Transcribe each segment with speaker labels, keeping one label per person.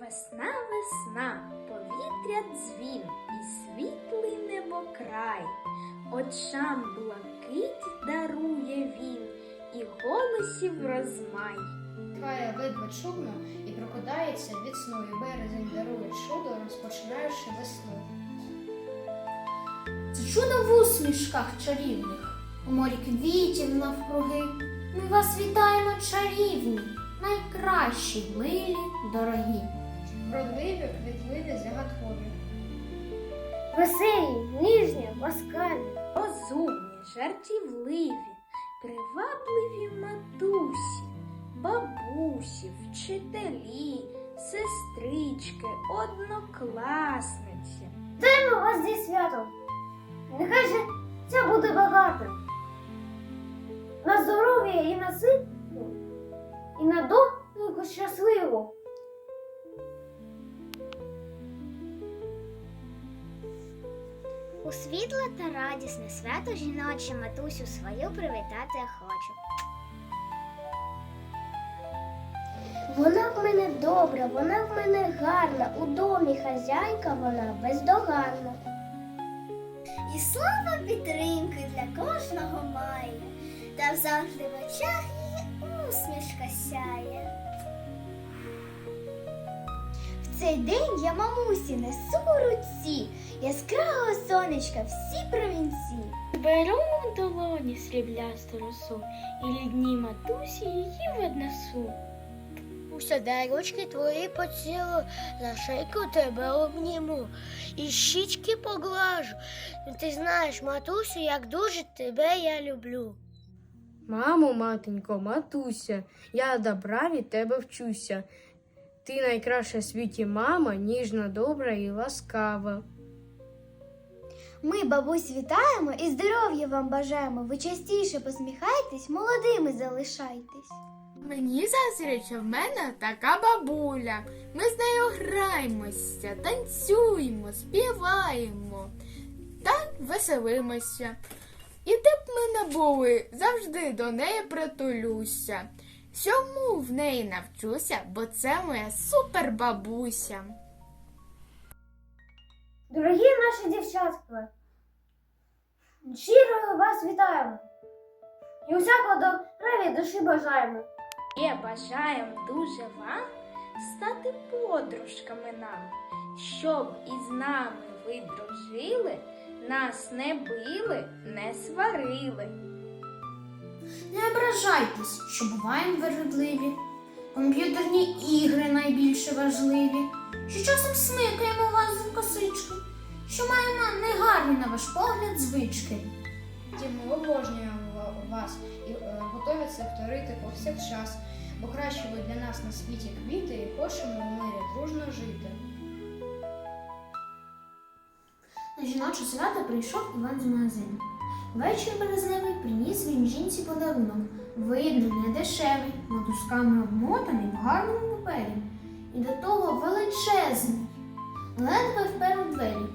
Speaker 1: Весна, весна, повітря дзвін і світлий небокрай. Очам блакить дарує він і голосів розмай.
Speaker 2: Тхає видва чудно і прокидається від сну, і березень дарує чудо, розпочинаючи весну.
Speaker 3: Це чудо в усмішках чарівних, у морі квітів навкруги. Ми вас вітаємо, чарівні, найкращі, милі, дорогі.
Speaker 2: Вродливі, квітливі, загадкові.
Speaker 3: Веселі, ніжні, ласкаві.
Speaker 1: Розумні, жартівливі, привабливі матусі, бабусі, вчителі, сестрички, однокласниці.
Speaker 3: Вітаємо вас зі святом. Нехай же це буде багато. На здоров'я і на силу, і на доньку щасливу.
Speaker 4: Світле та радісне свято жіноче матусю свою привітати хочу.
Speaker 5: Вона в мене добра, вона в мене гарна, у домі хазяйка вона бездоганна.
Speaker 4: І слава підтримки для кожного має, та завжди в очах її усмішка сяє. Цей день я мамусі несу у руці яскравого сонечка всі провінці.
Speaker 6: Беру в долоні сріблясту росу і рідні матусі її віднесу.
Speaker 4: Усядай ручки твої поцілую, за шийку тебе обніму і щічки поглажу. Ти знаєш, матусю, як дуже тебе я люблю.
Speaker 6: Мамо, матенько, матуся, я добра від тебе вчуся. Ти найкраща в світі мама, ніжна, добра і ласкава.
Speaker 4: Ми бабусь вітаємо і здоров'я вам бажаємо. Ви частіше посміхайтесь, молодими залишайтесь.
Speaker 7: Мені заздрить, що в мене така бабуля. Ми з нею граємося, танцюємо, співаємо та веселимося. І де б ми не були, завжди до неї притулюся. Всьому в неї навчуся, бо це моя супербабуся.
Speaker 3: Дорогі наші дівчатка, щиро вас вітаємо. І усякого добра душі бажаємо.
Speaker 1: Є бажаєм дуже вам стати подружками нам, щоб із нами ви дружили, нас не били, не сварили.
Speaker 3: Не ображайтесь, що буваємо вередливі. Комп'ютерні ігри найбільше важливі. Що часом смикаємо вас за косички, що маємо негарні на ваш погляд звички.
Speaker 2: Втім, ми обожнюємо ва- вас і е, готові це повторити повсякчас, бо краще ви для нас на світі квіти і хочемо в мирі дружно жити.
Speaker 3: На жіноче свято прийшов Іван з магазину. Вечір березневий приніс він жінці подарунок. Видно, не дешевий, мотузками обмотаний в гарному папері. І до того величезний. Ледве впер двері.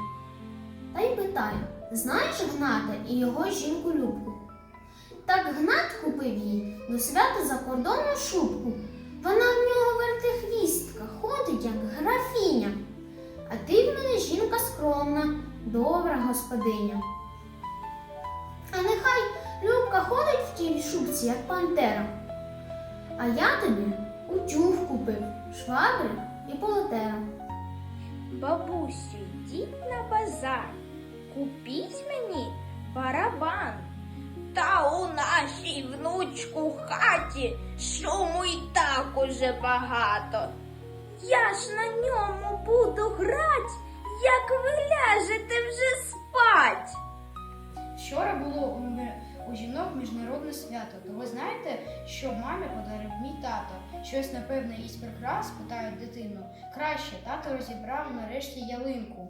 Speaker 3: Та й питає: знаєш Гната і його жінку Любку? Так Гнат купив їй до свята закордонну шубку. Вона в нього вертихвістка, ходить як графіня. А ти в мене жінка скромна, добра господиня. В шубці, як пантера. А я тобі утюг купив, швабри і полотера.
Speaker 1: Бабусю, йдіть на базар, купіть мені барабан. Та у нашій внучку хаті шуму й так уже багато. Я ж на ньому буду грать, як ви ляжете вже спать.
Speaker 2: Вчора було у, у жінок міжнародне свято. То ви знаєте, що мамі подарив мій тато? Щось, напевне, із прикрас, питають дитину. Краще тато розібрав нарешті ялинку.